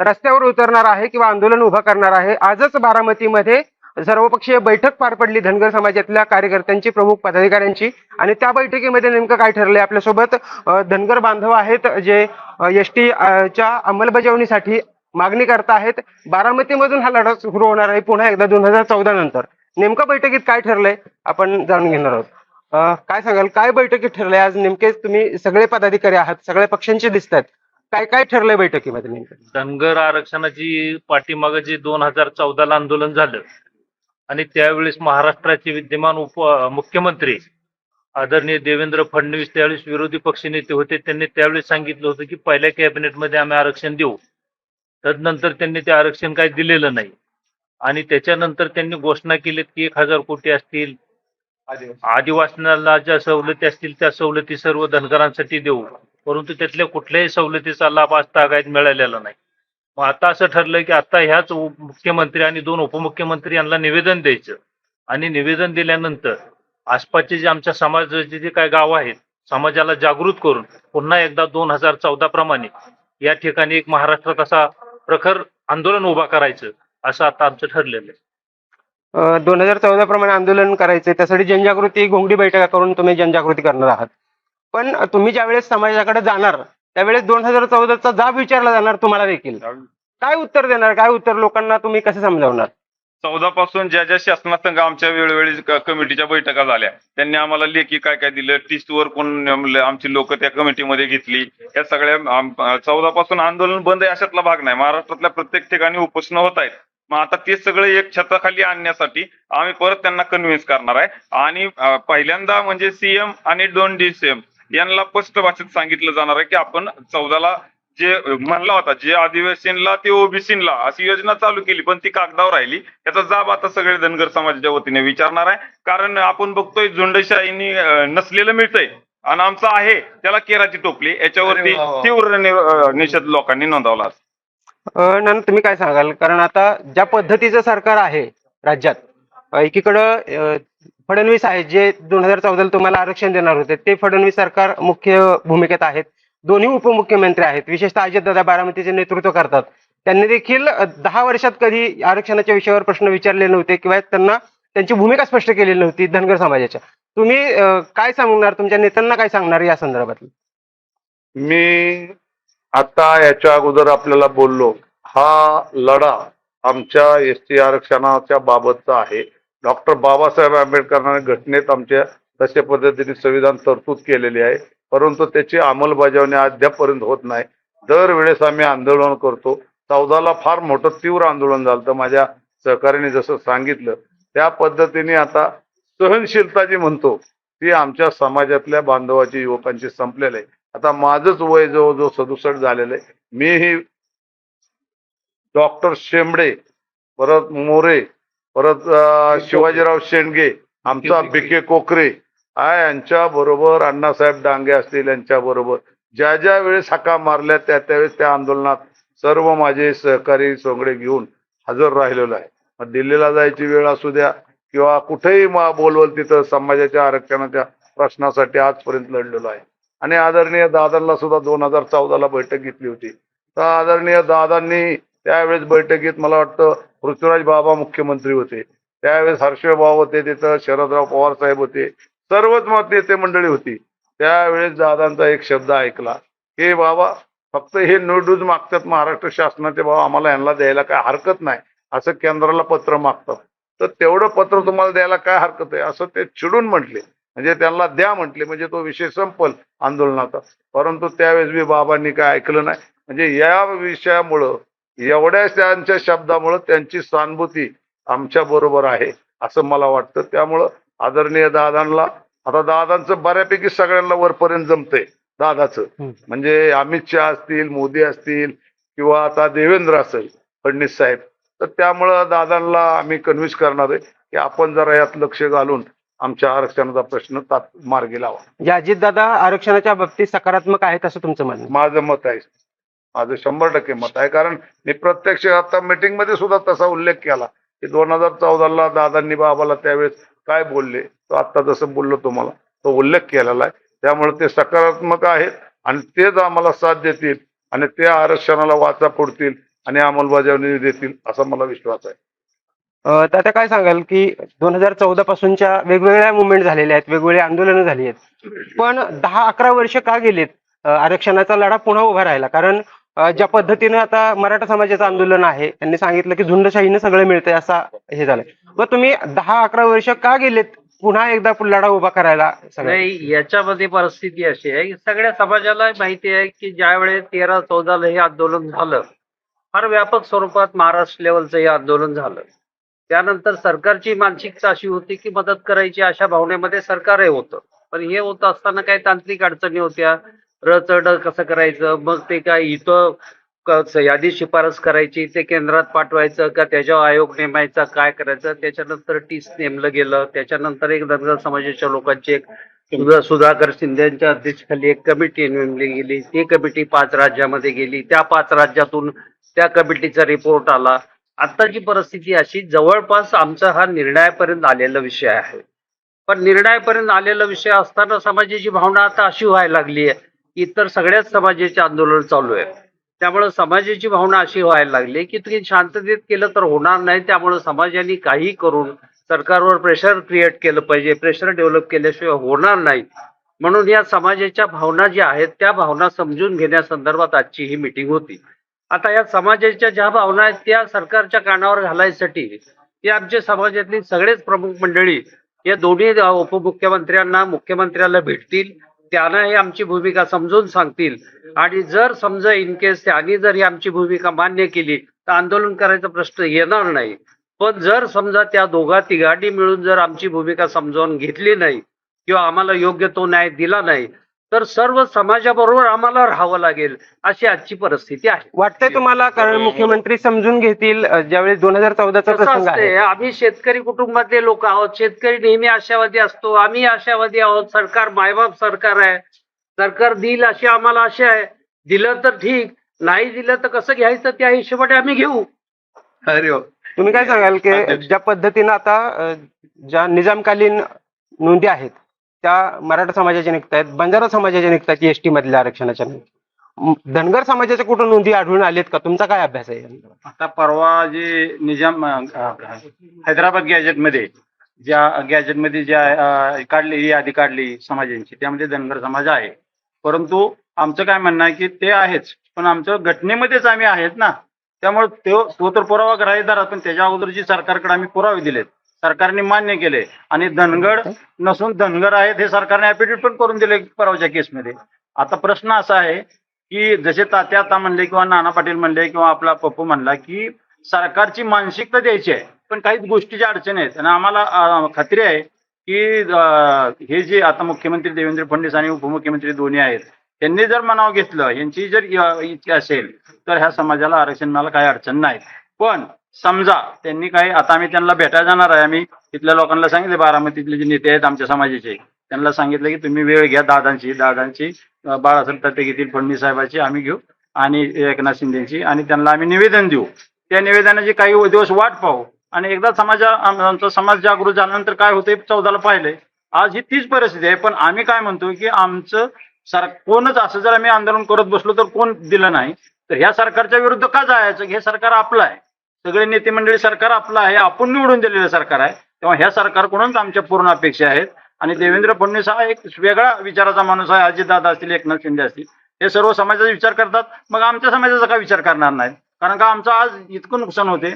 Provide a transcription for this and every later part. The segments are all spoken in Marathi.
रस्त्यावर उतरणार आहे किंवा आंदोलन उभं करणार आहे आजच बारामतीमध्ये सर्वपक्षीय बैठक पार पडली धनगर समाजातल्या कार्यकर्त्यांची प्रमुख पदाधिकाऱ्यांची. आणि त्या बैठकीमध्ये नेमकं काय ठरलंय? आपल्यासोबत धनगर बांधव आहेत जे एस टी च्या अंमलबजावणीसाठी मागणी करत आहेत. बारामतीमधून हा लढा सुरू होणार आहे पुन्हा एकदा दोन हजार चौदा नंतर. नेमकं बैठकीत काय ठरलंय? आपण जाणून घेणार आहोत. काय सांगाल? काय बैठकीत ठरलंय? आज नेमके तुम्ही सगळे पदाधिकारी आहात सगळ्या पक्षांचे दिसत आहेत काय काय ठरलंय बैठकीमध्ये नेमकं? धनगर आरक्षणाची पाठीमागं जे दोन हजार चौदाला आंदोलन झालं आणि त्यावेळेस महाराष्ट्राचे विद्यमान उप मुख्यमंत्री आदरणीय देवेंद्र फडणवीस त्यावेळेस विरोधी पक्षनेते होते त्यांनी त्यावेळेस सांगितलं होतं की पहिल्या कॅबिनेटमध्ये आम्ही आरक्षण देऊ. तदनंतर त्यांनी ते आरक्षण काही दिलेलं नाही. आणि त्याच्यानंतर त्यांनी घोषणा केली की एक हजार कोटी असतील आदिवासींना ज्या सवलती असतील त्या सवलती सर्व धनगरांसाठी देऊ. परंतु त्यातल्या कुठल्याही सवलतीचा लाभ आज तागायत मिळालेला नाही. मग आता असं ठरलंय की आता ह्याच मुख्यमंत्री आणि दोन उपमुख्यमंत्री यांना निवेदन द्यायचं. आणि निवेदन दिल्यानंतर आसपासचे जे आमच्या समाजाचे जे काही गाव आहेत समाजाला जागृत करून पुन्हा एकदा दोन हजार चौदा प्रमाणे या ठिकाणी एक महाराष्ट्रात असा प्रखर आंदोलन उभा करायचं असं आता आमचं ठरलेलं आहे. दोन हजार चौदा प्रमाणे आंदोलन करायचं त्यासाठी जनजागृती घोंगडी बैठका करून तुम्ही जनजागृती करणार आहात. पण तुम्ही ज्यावेळेस समाजाकडे जाणार त्यावेळेस दोन हजार चौदाचा जाब विचारला जाणार तुम्हाला देखील. काय उत्तर देणार? काय उत्तर लोकांना तुम्ही कसं समजावणार? चौदा पासून ज्या ज्या शासनासंघ आमच्या वेळोवेळी कमिटीच्या बैठका झाल्या त्यांनी आम्हाला लेखी काय काय दिलं टीस्टवर कोण आमची लोक त्या कमिटीमध्ये घेतली. या सगळ्या चौदा पासून आंदोलन बंद आहे अशातला भाग नाही. महाराष्ट्रातल्या प्रत्येक ठिकाणी उपोषण होत आहेत. मग आता ते सगळं एक छताखाली आणण्यासाठी आम्ही परत त्यांना कन्व्हिन्स करणार आहे. आणि पहिल्यांदा म्हणजे सीएम आणि दोन डी सीएम यांना स्पष्ट भाषेत सांगितलं जाणार आहे की आपण चौदाला जे म्हणला होता जे आदिवासींना ते ओबीसीला अशी योजना चालू केली पण ती कागदावर राहिली. याचा जाब आता सगळे धनगर समाजाच्या वतीने विचारणार आहे. कारण आपण बघतोय झुंडशाहीनी नसलेलं मिळतंय. आणि आमचं आहे त्याला केराची टोपली. याच्यावरती तीव्र निषेध लोकांनी नोंदवला नाना तुम्ही काय सांगाल? कारण आता ज्या पद्धतीचं सरकार आहे राज्यात एकीकडं फडणवीस आहेत जे दोन हजार चौदाला तुम्हाला आरक्षण देणार होते ते फडणवीस सरकार मुख्य भूमिकेत आहेत. दोन्ही उपमुख्यमंत्री आहेत. विशेषतः अजितदादा बारामतीचे नेतृत्व करतात. त्यांनी देखील दहा वर्षात कधी आरक्षणाच्या विषयावर प्रश्न विचारले नव्हते किंवा त्यांना त्यांची भूमिका स्पष्ट केलेली नव्हती धनगर समाजाच्या. तुम्ही काय सांगणार? तुमच्या नेत्यांना काय सांगणार या संदर्भात मी आता याच्या अगोदर आपल्याला बोललो हा लढा आमच्या एस टी आरक्षणाच्या बाबतचा आहे. डॉक्टर बाबासाहेब आंबेडकरांनी घटनेत आमच्या तशा पद्धतीने संविधान तरतूद केलेली आहे. परंतु त्याची अंमलबजावणी अद्यापपर्यंत होत नाही. दरवेळेस आम्ही आंदोलन करतो. चौदाला फार मोठं तीव्र आंदोलन झालं तर माझ्या सहकार्याने जसं सांगितलं. त्या पद्धतीने आता सहनशीलता जी म्हणतो ती आमच्या समाजातल्या बांधवाची युवकांची संपलेलं आहे. आता माझंच वय जवळजवळ सदुसष्ट झालेलं आहे. मीही डॉक्टर शेंबडे परत मोरे परत शिवाजीराव शेंडगे आमचा बिके कोकरे. यांच्या बरोबर अण्णासाहेब डांगे असतील यांच्या बरोबर. ज्या ज्या वेळेस हाका मारल्या त्या त्यावेळेस त्या आंदोलनात सर्व माझे सहकारी सोंगडे घेऊन हजर राहिलेलो आहे. मग दिल्लीला जायची वेळ असू द्या किंवा कुठेही मा- बोलवल तिथं समाजाच्या आरक्षणाच्या प्रश्नासाठी आजपर्यंत लढलेलो आहे. आणि आदरणीय दादांना सुद्धा दोन हजार चौदाला बैठक घेतली होती. तर आदरणीय दादांनी त्यावेळेस बैठकीत मला वाटतं पृथ्वीराज बाबा मुख्यमंत्री होते. त्यावेळेस हर्षभाऊ होते तिथं शरदराव पवार साहेब होते. सर्वच मत नेते मंडळी होती. त्यावेळेस दादांचा एक शब्द ऐकला की बाबा फक्त हे नोडूज मागतात महाराष्ट्र शासनाचे बाबा आम्हाला यांना द्यायला काय हरकत नाही. असं केंद्राला पत्र मागतात. तर तेवढं पत्र तुम्हाला द्यायला काय हरकत आहे? असं ते चिडून म्हटले. म्हणजे त्यांना द्या म्हटले म्हणजे तो विषय संपल आंदोलनाचा. परंतु त्यावेळेस मी बाबांनी काय ऐकलं नाही. म्हणजे या विषयामुळं एवढ्या त्यांच्या शब्दामुळं त्यांची सहानुभूती आमच्या बरोबर आहे असं मला वाटतं. त्यामुळं आदरणीय दादांना आता दादांचं बऱ्यापैकी सगळ्यांना वरपर्यंत जमतंय दादाचं. म्हणजे अमित शहा असतील मोदी असतील किंवा आता देवेंद्र असेल फडणवीस साहेब. तर त्यामुळं दादांना आम्ही कन्व्हिन्स करणार आहे की आपण जरा यात लक्ष घालून आमच्या आरक्षणाचा प्रश्न मार्गी लावा. जे अजितदादा आरक्षणाच्या बाबतीत सकारात्मक आहेत असं तुमचं म्हणणं. माझं मत आहे. माझं शंभर टक्के मत आहे. कारण मी प्रत्यक्ष आता मीटिंगमध्ये सुद्धा तसा उल्लेख केला की दोन हजार चौदाला दादांनी बाबाला त्यावेळेस काय बोलले तो आता जसं बोललो तुम्हाला तो उल्लेख केलेला आहे. त्यामुळे ते सकारात्मक आहेत आणि तेच आम्हाला साथ देतील आणि ते आरक्षणाला वाचा फोडतील आणि अंमलबजावणी देतील असा मला विश्वास आहे. अ, काय सांगाल की दोन हजार चौदा पासूनच्या वेगवेगळ्या मुवमेंट झालेल्या आहेत वेगवेगळी आंदोलनं झाली आहेत. पण दहा अकरा वर्ष का गेलेत आरक्षणाचा लढा पुन्हा उभा राहिला? कारण ज्या पद्धतीने आता मराठा समाजाचं आंदोलन आहे त्यांनी सांगितलं की झुंडशाहीनं सगळं मिळतंय असा हे झालंय. मग तुम्ही दहा अकरा वर्ष का गेलेत पुन्हा एकदा लढा उभा करायला नाही याच्यामध्ये परिस्थिती अशी आहे की सगळ्या समाजाला माहिती आहे की ज्यावेळेस तेरा चौदाला हे आंदोलन झालं फार व्यापक स्वरूपात महाराष्ट्र लेवलचं हे आंदोलन झालं. त्यानंतर सरकारची मानसिकता अशी होती की मदत करायची अशा भावनेमध्ये सरकारही होतं. पण हे होत असताना काही तांत्रिक अडचणी होत्या रचड कसं करायचं? मग ते काय इथं यादी शिफारस करायची ते केंद्रात पाठवायचं का त्याच्यावर आयोग नेमायचा काय करायचं? त्याच्यानंतर टीस नेमलं गेलं. त्याच्यानंतर एक धनगर समाजाच्या लोकांची एक सुधाकर शिंदेच्या अध्यक्षतेखाली एक कमिटी नेमली गेली. ती कमिटी पाच राज्यामध्ये गेली. त्या पाच राज्यातून त्या कमिटीचा रिपोर्ट आला. आत्ताची परिस्थिती अशी जवळपास आमचा हा निर्णयापर्यंत आलेला विषय आहे. पण निर्णयापर्यंत आलेला विषय असताना समाजाची भावना आता अशी व्हायला लागली आहे इतर सगळ्याच समाजाचे आंदोलन चालू आहे. त्यामुळे समाजाची भावना अशी व्हायला लागली की तुम्ही शांततेत केलं तर होणार नाही. त्यामुळे समाजाने काही करून सरकारवर प्रेशर क्रिएट केलं पाहिजे. प्रेशर डेव्हलप केल्याशिवाय होणार नाही. म्हणून या समाजाच्या भावना ज्या आहेत त्या भावना समजून घेण्यासंदर्भात आजची ही मिटिंग होती. आता या समाजाच्या ज्या भावना आहेत त्या सरकारच्या कानावर घालायसाठी ते आमच्या समाजातली सगळेच प्रमुख मंडळी या दोन्ही उपमुख्यमंत्र्यांना मुख्यमंत्र्याला भेटतील. त्यांना हे आमची भूमिका समजून सांगतील. आणि जर समजा इन केस त्यांनी जर ही आमची भूमिका मान्य केली तर आंदोलन करायचा प्रश्न येणार नाही. पण जर समजा त्या दोघा तिघांनी मिळून जर आमची भूमिका समजावून घेतली नाही किंवा आम्हाला योग्य तो न्याय दिला नाही तर सर्व समाजाबरोबर आम्हाला राहावं लागेल अशी आजची परिस्थिती आहे. वाटतंय तुम्हाला? कारण मुख्यमंत्री समजून घेतील अ, ज्यावेळेस दोन हजार चौदाचा प्रसंग आहे. आम्ही शेतकरी कुटुंबातले लोक आहोत. शेतकरी नेहमी आशावादी असतो. आम्ही आशावादी आहोत. सरकार मायबाप सरकार आहे. सरकार देईल अशी आम्हाला आशा आहे. दिलं तर ठीक. नाही दिलं तर कसं घ्यायचं? त्या हिशोबाने आम्ही घेऊ. अरे वा. तुम्ही काय सांगाल की ज्या पद्धतीनं आता ज्या निजामकालीन नोंदी आहेत त्या मराठा समाजाच्या निघतायत बंजारा समाजाच्या निघतात एसटी मधल्या आरक्षणाच्या धनगर समाजाच्या कुठं नोंदी आढळून आलेत का? तुमचा काय अभ्यास आहे आता परवा जे निजाम हैदराबाद गॅजेट हैदराबाद गॅजेटमध्ये ज्या गॅजेटमध्ये ज्या काढली ही यादी काढली समाजांची त्यामध्ये धनगर समाज आहे. परंतु आमचं काय म्हणणं आहे की ते आहेच पण आमच्या घटनेमध्येच आम्ही आहेत ना. त्यामुळे तो तर पुरावा ग्राह्य धरा पण त्याच्या अगोदर जी सरकारकडे आम्ही पुरावे दिलेत. सरकारने मान्य केले. आणि धनगड नसून धनगर आहेत हे सरकारने ऍफिडेव्हिट पण करून दिले परवाच्या केसमध्ये. आता प्रश्न असा आहे की जसे तात्या आता म्हणले किंवा नाना पाटील म्हणले किंवा आपला पप्पू म्हणला की सरकारची मानसिकता द्यायची आहे पण काही गोष्टीच्या अडचणी आहेत. आणि आम्हाला खात्री आहे की हे जे आता मुख्यमंत्री देवेंद्र फडणवीस आणि उपमुख्यमंत्री दोन्ही आहेत त्यांनी जर मनाव घेतलं यांची जर इच्छा असेल तर ह्या समाजाला आरक्षण मिळायला काही अडचण नाही. पण समजा त्यांनी काही आता आम्ही त्यांना भेटायला जाणार आहे आम्ही तिथल्या लोकांना सांगितले बारामतीतले जे नेते आहेत आमच्या समाजाचे त्यांना सांगितलं की तुम्ही वेळ घ्या दादांची दादांची बाळासाहेब तटे घेतील फडणवीस साहेबांची आम्ही घेऊ आणि एकनाथ शिंदेची आणि त्यांना आम्ही निवेदन देऊ. त्या निवेदनाची काही दिवस वाट पाहू. आणि एकदा समाजा आमचा समाज जागृत झाल्यानंतर काय होतंय चौदाला पाहिले आज ही तीच परिस्थिती आहे पण आम्ही काय म्हणतो की आमचं सर कोणच असं जर आम्ही आंदोलन करत बसलो तर कोण दिलं नाही? तर ह्या सरकारच्या विरुद्ध का जायचं? हे सरकार आपलं आहे. सगळे नेते मंडळी सरकार आपलं आहे आपण निवडून दिलेलं सरकार आहे. तेव्हा ह्या सरकारकडूनच आमच्या पूर्ण अपेक्षा आहेत? आणि देवेंद्र फडणवीस हा एक वेगळा विचाराचा माणूस आहे अजितदादा असतील एकनाथ शिंदे असतील हे सर्व समाजाचा विचार करतात. मग आमच्या समाजाचा का विचार करणार नाहीत? कारण का आमचं आज इतकं नुकसान होते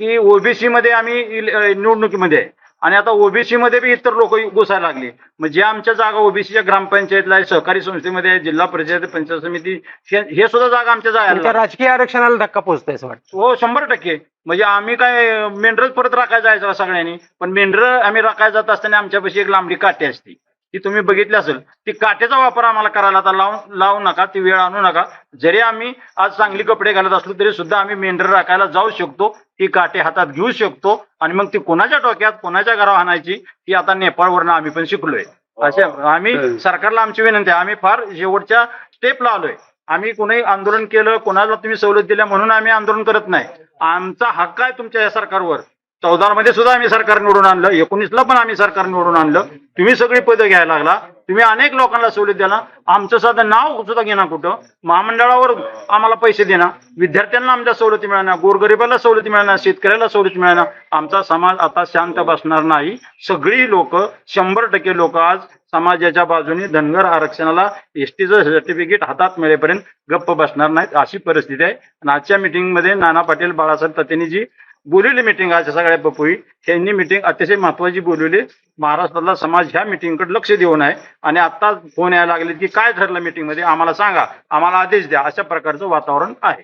की ओबीसीमध्ये आम्ही इल- निवडणुकीमध्ये आहे आणि आता ओबीसी मध्ये बी इतर लोक घुसायला लागली. मग जे आमच्या जागा ओबीसीच्या ग्रामपंचायतला आहे सहकारी संस्थेमध्ये जिल्हा परिषद पंचायत समिती हे सुद्धा जागा आमच्या जायला तुमच्या राजकीय आरक्षणाला धक्का पोहोचतोय हो शंभर टक्के. म्हणजे आम्ही काय मेंढरच परत राखायला जायचं सगळ्यांनी पण मेंढर आम्ही राखायला जात असताना आमच्यापाशी एक लांबडी काठी असते. ती तुम्ही बघितली असेल ती काठ्याचा वापर आम्हाला करायला आता लावून लावू नका ती वेळ आणू नका. जरी आम्ही आज चांगली कपडे घालत असलो तरी सुद्धा आम्ही मेंढर राखायला जाऊ शकतो ती काठी हातात घेऊ शकतो आणि मग ती कोणाच्या डोक्यात कोणाच्या घरावर आणायची ती आता नेपाळवरनं आम्ही पण शिकलोय. अशा आम्ही सरकारला आमची विनंती आहे आम्ही फार शेवटच्या स्टेपला आलोय. आम्ही कोणी आंदोलन केलं कोणाला तुम्ही सवलत दिल्या म्हणून आम्ही आंदोलन करत नाही. आमचा हक्क आहे तुमच्या या सरकारवर. चौदा मध्ये सुद्धा आम्ही सरकार निवडून आणलं एकोणीसला पण आम्ही सरकार निवडून आणलं. तुम्ही सगळी पदं घ्यायला लागला. तुम्ही अनेक लोकांना सवलत द्याला आमचं साधं नाव सुद्धा घेणार कुठं? महामंडळावर आम्हाला पैसे देणार विद्यार्थ्यांना आमच्या सवलती मिळणार गोरगरिबाला सवलती मिळणार शेतकऱ्याला सवलती मिळणार आमचा समाज आता शांत बसणार नाही. सगळी लोक शंभर टक्के लोक आज समाजाच्या बाजूने धनगर आरक्षणाला एसटीचं सर्टिफिकेट हातात मिळेपर्यंत गप्प बसणार नाहीत अशी परिस्थिती आहे. आणि आजच्या मिटिंगमध्ये नाना पाटील बाळासाहेब ततेनी जी बोलवली मिटिंग आज सगळ्या पपुई त्यांनी मिटिंग अतिशय महत्वाची बोलवली. महाराष्ट्रातला समाज ह्या मिटिंगकडे लक्ष देऊन आहे. आणि आता फोन यायला लागले की काय ठरलं meeting मध्ये? आम्हाला सांगा. आम्हाला आदेश द्या. अशा प्रकारचं वातावरण आहे.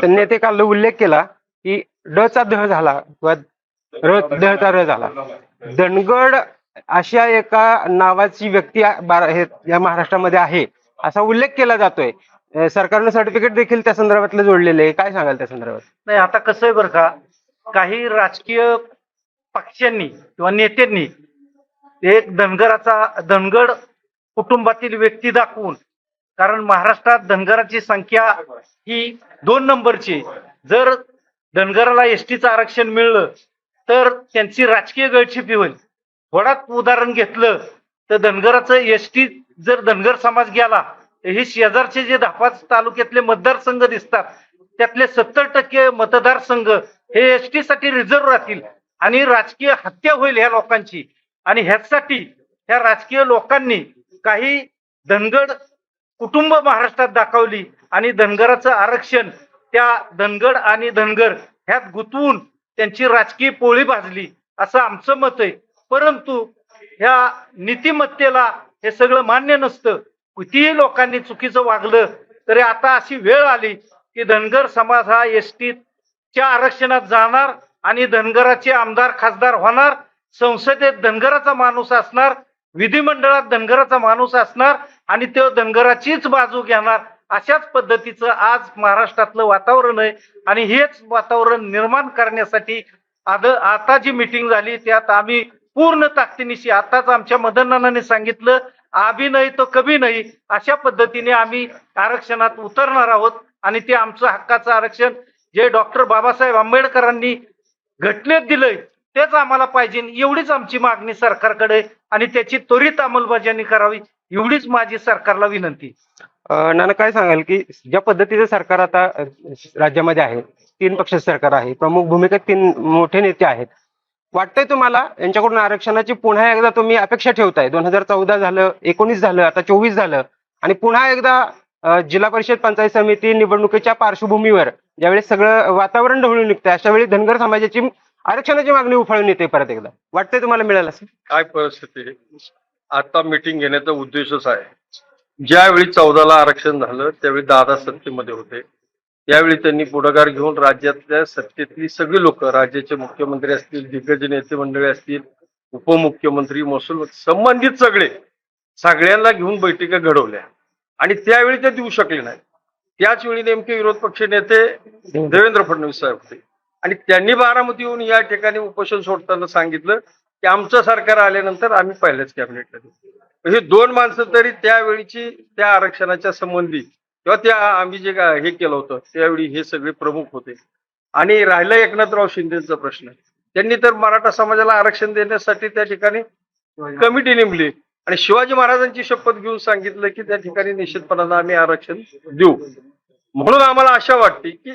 त्यांनी ते काल उल्लेख केला की ड चा ध झाला किंवा र चा र झाला. धनगड अशा एका नावाची व्यक्ती या महाराष्ट्रामध्ये आहे असा उल्लेख केला जातोय. अ, सरकारनं सर्टिफिकेट देखील त्या संदर्भातलं जोडलेलं आहे. काय सांगाल त्या संदर्भात? नाही आता कसं आहे बरं का काही राजकीय पक्षांनी किंवा नेत्यांनी एक धनगराचा धनगड कुटुंबातील व्यक्ती दाखवून कारण महाराष्ट्रात धनगराची संख्या ही दोन नंबरची जर धनगराला एसटीचं आरक्षण मिळलं तर त्यांची राजकीय गळछिपी होईल. थोडाच उदाहरण घेतलं तर धनगराचं एसटी जर धनगर समाज गेला हे शेजारचे जे दहा पाच तालुक्यातले मतदारसंघ दिसतात त्यातले सत्तर टक्के मतदारसंघ हे एसटी साठी रिझर्व्ह राहतील आणि राजकीय हत्या होईल ह्या लोकांची. आणि ह्यासाठी ह्या राजकीय लोकांनी काही धनगड कुटुंब महाराष्ट्रात दाखवली आणि धनगराचं आरक्षण त्या धनगड आणि धनगर ह्यात गुंतवून त्यांची राजकीय पोळी भाजली असं आमचं मत आहे. परंतु ह्या नीतिमत्तेला हे सगळं मान्य नसतं. कितीही लोकांनी चुकीचं वागलं तरी आता अशी वेळ आली की धनगर समाज हा एस टीच्या आरक्षणात जाणार आणि धनगराचे आमदार खासदार होणार. संसदेत धनगराचा माणूस असणार विधिमंडळात धनगराचा माणूस असणार आणि तो धनगराचीच बाजू घेणार. अशाच पद्धतीचं आज महाराष्ट्रातलं वातावरण आहे आणि हेच वातावरण निर्माण करण्यासाठी आद आता जी मिटिंग झाली त्यात आम्ही पूर्ण ताकदीनिशी. आताच आमच्या मदन सांगितलं आभी नाही तो कभी नाही अशा पद्धतीने आम्ही आरक्षणात उतरणार आहोत आणि ते आमचं हक्काचं आरक्षण जे डॉक्टर बाबासाहेब आंबेडकरांनी घटनेत दिलंय तेच आम्हाला पाहिजे. एवढीच आमची मागणी सरकारकडे आणि त्याची त्वरित अंमलबजावणी करावी एवढीच माझी सरकारला विनंती नाना काय सांगाल की ज्या पद्धतीचं सरकार आता राज्यामध्ये आहे तीन पक्ष सरकार आहे प्रमुख भूमिकेत तीन मोठे नेते आहेत. वाटतंय तुम्हाला? यांच्याकडून आरक्षणाची पुन्हा एकदा तुम्ही अपेक्षा ठेवताय. दोन हजार चौदा झालं एकोणीस झालं आता चोवीस झालं. आणि पुन्हा एकदा जिल्हा परिषद पंचायत समिती निवडणुकीच्या पार्श्वभूमीवर ज्यावेळी सगळं वातावरण ढवळून निघतंय अशा वेळी धनगर समाजाची आरक्षणाची मागणी उफाळून येते परत एकदा. वाटतंय तुम्हाला मिळालं असं काय परिस्थिती आता मिटिंग घेण्याचा उद्देशच आहे. ज्यावेळी चौदाला आरक्षण झालं त्यावेळी दादा सत्तेमध्ये होते. यावेळी त्यांनी पुढाकार घेऊन राज्यातल्या सत्तेतली सगळी लोक राज्याचे मुख्यमंत्री असतील दिग्गज नेते मंडळी असतील उपमुख्यमंत्री महसूल संबंधित सगळे सगळ्यांना घेऊन बैठका घडवल्या. आणि त्यावेळी ते देऊ शकले नाही त्याच वेळी नेमके विरोध पक्ष नेते देवेंद्र फडणवीस साहेब होते. आणि त्यांनी बारामती येऊन या ठिकाणी उपोषण सोडताना सांगितलं की आमचं सरकार आल्यानंतर आम्ही पहिल्याच कॅबिनेटला देऊ. हे दोन माणसं तरी त्यावेळीची त्या आरक्षणाच्या संबंधी किंवा त्या आम्ही जे हे केलं होतं त्यावेळी हे सगळे प्रमुख होते. आणि राहिला एकनाथराव शिंदेचा प्रश्न. त्यांनी तर मराठा समाजाला आरक्षण देण्यासाठी त्या ठिकाणी कमिटी नेमली. आणि शिवाजी महाराजांची शपथ घेऊन सांगितलं की त्या ठिकाणी निश्चितपणानं आम्ही आरक्षण देऊ. म्हणून आम्हाला आशा वाटते की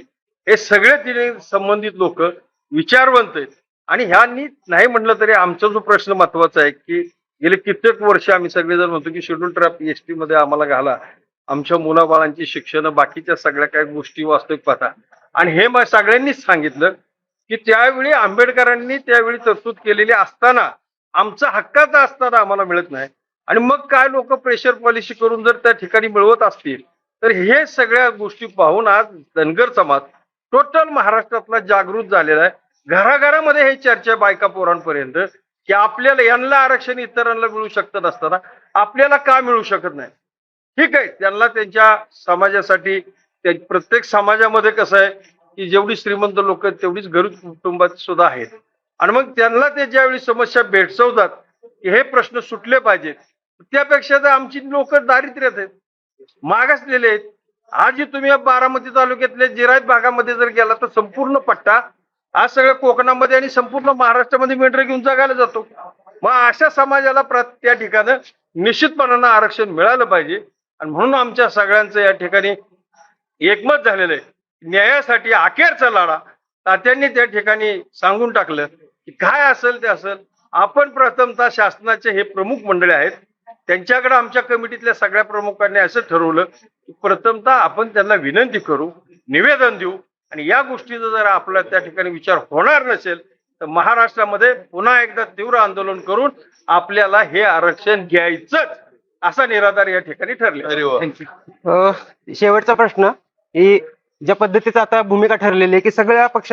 हे सगळे तिने संबंधित लोक विचारवंत आहेत. आणि ह्यांनी नाही म्हटलं तरी आमचा जो प्रश्न महत्त्वाचा आहे की गेले कित्येक वर्ष आम्ही सगळेजण म्हणतो की शेड्यूल ट्रॅप एसटी मध्ये आम्हाला घाला. आमच्या मुलाबाळांची शिक्षण बाकीच्या सगळ्या काही गोष्टी वास्तविक पाहता. आणि हे मग सगळ्यांनीच सांगितलं की त्यावेळी आंबेडकरांनी त्यावेळी तरतूद केलेली असताना आमचा हक्काचा असताना आम्हाला मिळत नाही. आणि मग काय लोक प्रेशर पॉलिसी करून जर त्या ठिकाणी मिळवत असतील तर हे सगळ्या गोष्टी पाहून आज धनगर समाज टोटल महाराष्ट्रातला जागृत झालेला आहे. घराघरामध्ये हे चर्चा बायका पोरांपर्यंत की आपल्याला यांना आरक्षण इतरांना मिळू शकत असताना आपल्याला का मिळू शकत नाही? ठीक आहे त्यांना त्यांच्या समाजासाठी प्रत्येक समाजामध्ये कसं आहे की जेवढी श्रीमंत लोक आहेत तेवढीच गरीब कुटुंबात सुद्धा आहेत. आणि मग त्यांना ते ज्यावेळी समस्या भेडसवतात की हे प्रश्न सुटले पाहिजेत त्यापेक्षा तर आमची लोक दारिद्र्यात आहेत मागासलेले आहेत. आज जे तुम्ही या बारामती तालुक्यातल्या जिरायत भागामध्ये जर गेला तर संपूर्ण पट्टा आज सगळ्या कोकणामध्ये आणि संपूर्ण महाराष्ट्रामध्ये मेंढर घेऊन जगायला जातो. मग अशा समाजाला प्र- त्या ठिकाणी निश्चितपणानं आरक्षण मिळालं पाहिजे. आणि म्हणून आमच्या सगळ्यांचं या ठिकाणी एकमत झालेलं आहे. न्यायासाठी अखेरचा लढा. तात्यांनी त्या ठिकाणी सांगून टाकलं की काय असेल ते असेल. आपण प्रथमतः शासनाचे हे प्रमुख मंडळी आहेत. त्यांच्याकडे आमच्या कमिटीतल्या सगळ्या प्रमुखांनी असं ठरवलं की प्रथमतः आपण त्यांना विनंती करू निवेदन देऊ. आणि या गोष्टीचा जर आपला त्या ठिकाणी विचार होणार नसेल तर महाराष्ट्रामध्ये पुन्हा एकदा तीव्र आंदोलन करून आपल्याला हे आरक्षण घ्यायचंच. असा निराधार या ठिकाणी ठरले अरे वा. अ, शेवटचा प्रश्न ही ज्या पद्धतीचं आता भूमिका ठरलेली आहे की सगळ्या पक्षात